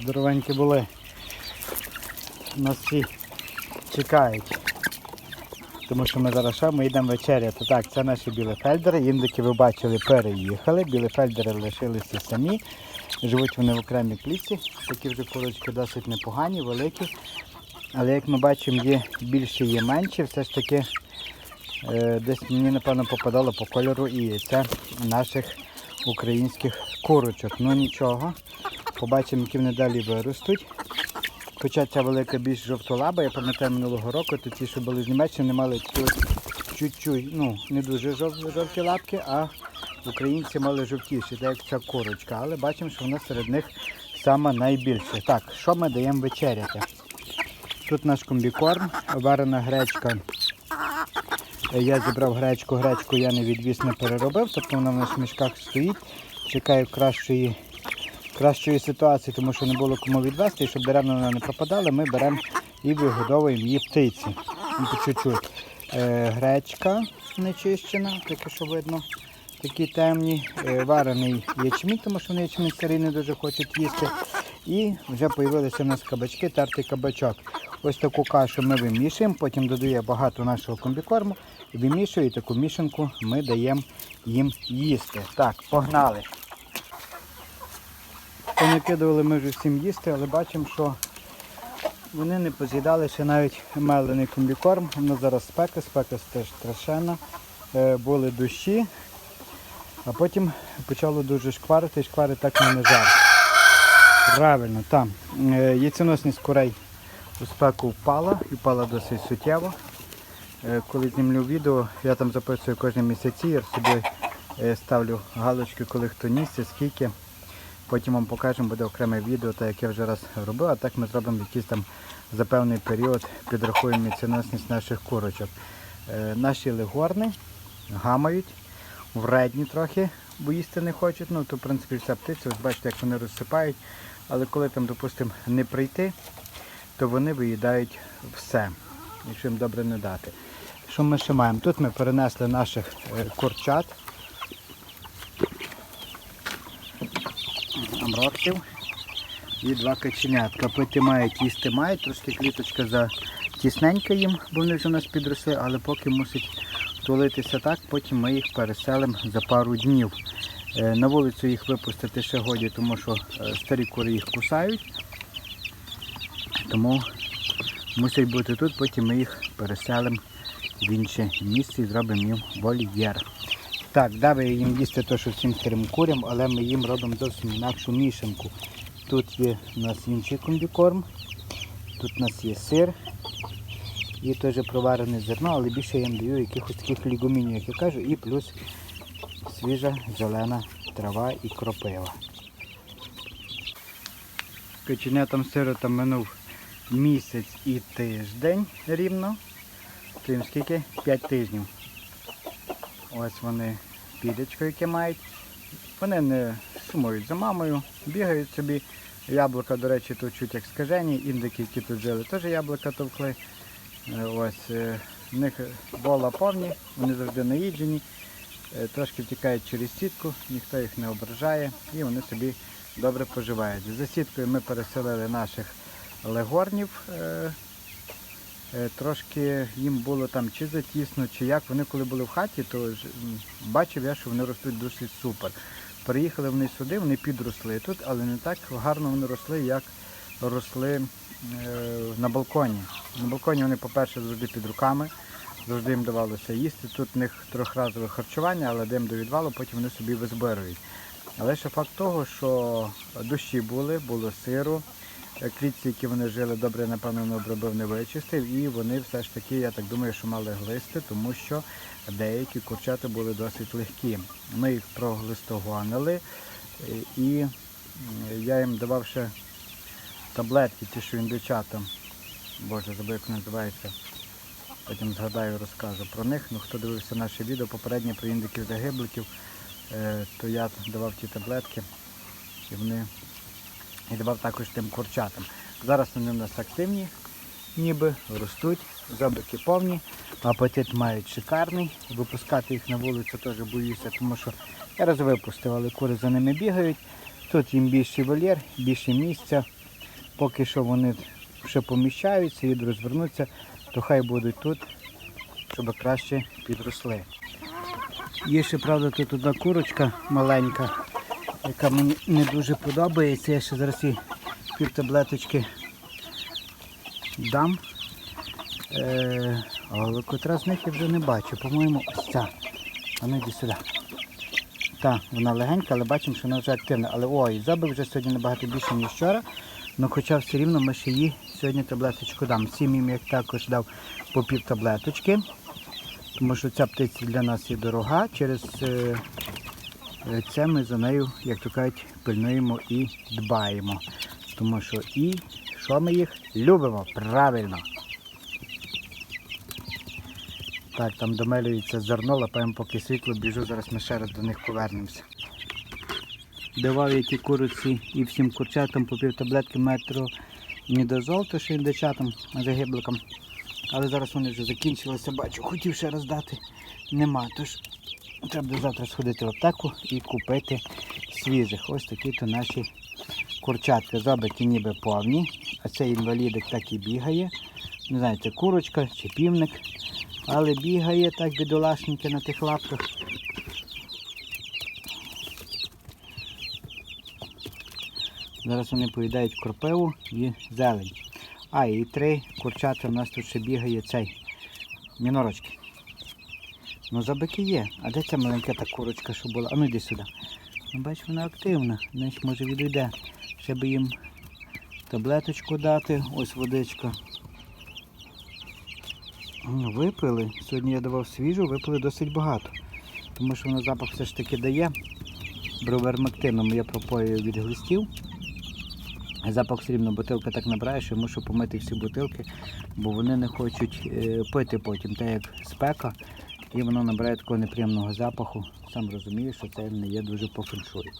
здоровенькі були. Нас всі чекають. Тому що ми зараз що? Ми йдемо вечеряти. Так, це наші білефельдери. Індики ви бачили, переїхали. Білефельдери лишилися самі. Живуть вони в окремій клітці. Такі вже курочки досить непогані, великі. Але як ми бачимо, є більше, є менші. Все ж таки е, десь мені напевно попадало по кольору і яйця наших українських курочок. Ну нічого. Побачимо, які вони далі виростуть. Хоча ця велика більш жовтолаба, я пам'ятаю минулого року, то ті, що були з Німеччини, мали чуть-чуть, ну, не дуже жовті, лапки, а українці мали жовтіші, так як ця курочка. Але бачимо, що вона серед них сама найбільша. Так, що ми даємо вечеряти? Тут наш комбікорм, варена гречка. Я зібрав гречку, гречку я не відвіз, не переробив, тобто вона в нас в мішках стоїть. Чекаю кращої, кращої ситуації, тому що не було кому відвезти, і щоб даремно вона не пропадала, ми беремо і вигодовуємо її птиці. Ну, По чуть-чуть. Е, гречка нечищена, таке що видно. Такі темні, Е, варений ячмінь, тому що вони ячмінь старий не дуже хочуть їсти. І вже з'явилися у нас кабачки, тертий кабачок. Ось таку кашу ми вимішуємо, потім додає багато нашого комбікорму. Вимішуємо і таку мішанку ми даємо їм їсти. Так, погнали. Понакидували ми вже всім їсти, але бачимо, що вони не поз'їдали ще навіть мелений комбікорм. Воно зараз спека, спека теж страшенна. Е, Були дощі, а потім почало дуже шкварити, і шкварить так не на жар. Правильно, там. Е, Яйценосність курей у спеку впала і впала досить суттєво. Е, Коли знімлю відео, я там записую кожні місяці, я собі ставлю галочки, коли хто нісся, скільки. Потім вам покажемо, буде окреме відео, так як я вже раз робив, а так ми зробимо якийсь там за певний період, підрахуємо яйценосність наших курочок. Е, Наші легорни гамають, вредні трохи, бо їсти не хочуть. Ну, то в принципі вся птиця, ось бачите, як вони розсипають. Але коли там, допустимо, не прийти, то вони виїдають все, якщо їм добре не дати. Що ми ще маємо? Тут ми перенесли наших е, курчат. Амроксів і два каченятка. Пити мають, їсти мають, трошки кліточка за тісненька їм, бо вони вже у нас підросли, але поки мусить тулитися так, потім ми їх переселимо за пару днів. Е, На вулицю їх випустити ще годі, тому що е, старі кури їх кусають. Тому мусять бути тут, потім ми їх переселимо в інше місце і зробимо їм вольєр. Так, дали їм їсти те, що всім старим курям, але ми їм робимо зовсім інакшу мішанку. Тут є у нас інший комбікорм, тут у нас є сир і теж проварене зерно, але більше я їм даю якихось таких лігумінів, як я кажу, і плюс свіжа зелена трава і кропива. Каченятам сиру минув місяць і тиждень рівно. То їм скільки? 5 тижнів. Ось вони підечко, яке мають. Вони не сумують за мамою, бігають собі. Яблука, до речі, тут чуть як скажені, індики, які тут жили, теж яблука товкли. Е, Ось, е, в них бола повні, вони завжди наїджені, Е, трошки втікають через сітку, ніхто їх не ображає і вони собі добре поживають. За сіткою ми переселили наших легорнів. Е, Трошки їм було там чи затісно, чи як. Вони коли були в хаті, то бачив я, що вони ростуть досить супер. Переїхали вони сюди, вони підросли тут, але не так гарно вони росли, як росли е, на балконі. На балконі вони, по-перше, завжди під руками, завжди їм давалося їсти. Тут в них трьохразове харчування, але дим до відвалу, потім вони собі визбирують. Але ще факт того, що дощі були, було сиру, Е, клітці, які вони жили, добре, напевно, не обробив, не вичистив, і вони все ж таки, я так думаю, що мали глисти, тому що деякі курчата були досить легкі. Ми їх проглистогонили, і я їм давав ще таблетки, ті, що індичатам. Боже, забув, як називається. Потім згадаю, розкажу про них. Ну, хто дивився наше відео попереднє про індиків загибликів, е, то я давав ті таблетки і вони і давав також тим курчатам. Зараз вони у нас активні, ніби ростуть, зобики повні, апетит мають шикарний. Випускати їх на вулицю теж боюся, тому що я раз випустив, але кури за ними бігають. Тут їм більший вольєр, більше місця. Поки що вони ще поміщаються і розвернуться, то хай будуть тут, щоб краще підросли. Є ще, правда, тут одна курочка маленька, яка мені не дуже подобається. Я ще зараз їй пів таблеточки дам. Е, але котра з них я вже не бачу. По-моєму, ось ця. А ну йди сюди. Так, вона легенька, але бачимо, що вона вже активна. Але ой, зоби вже сьогодні набагато більше, ніж вчора. Ну хоча все рівно ми ще їй сьогодні таблеточку дам. Всім їм я також дав по пів таблеточки. Тому що ця птиця для нас є дорога. Через е, це ми за нею, як то кажуть, пильнуємо і дбаємо. Тому що і що ми їх любимо? Правильно. Так, там домелюється зерно, лапаємо поки світло, біжу, зараз ми ще раз до них повернемося. Давав я ті куриці і всім курчатам по пів таблетки метро мідозол, то ще індичатам, загибликам. Але зараз вони вже закінчилися, бачу, хотів ще раз дати. Нема. Тож треба буде завтра сходити в аптеку і купити свіжих. Ось такі то наші курчатки. Зобики ніби повні, а цей інвалідик так і бігає. Не знаю, це курочка чи півник. Але бігає так бідолашненьке на тих лапках. Зараз вони поїдають кропиву і зелень. А, і три курчата в нас тут ще бігає цей мінорочки. Ну забики є. А де ця маленька та курочка, що була? А ну йди сюди. Ну, бач, вона активна. Значить, може відійде. Ще би їм таблеточку дати. Ось водичка. Ну, Випили. Сьогодні я давав свіжу, випили досить багато. Тому що воно запах все ж таки дає. Бровермектином я пропоюю від глистів. Запах все рівно бутилка так набирає, що я мушу помити всі бутилки, бо вони не хочуть е, пити потім, так як спека, і воно набирає такого неприємного запаху. Сам розумію, що це не є дуже по феншую.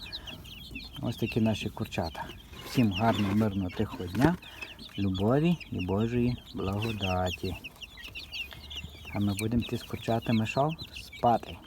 Ось такі наші курчата. Всім гарного, мирного, тихого дня, любові і Божої благодаті. А ми будемо ті з курчатами що? Спати.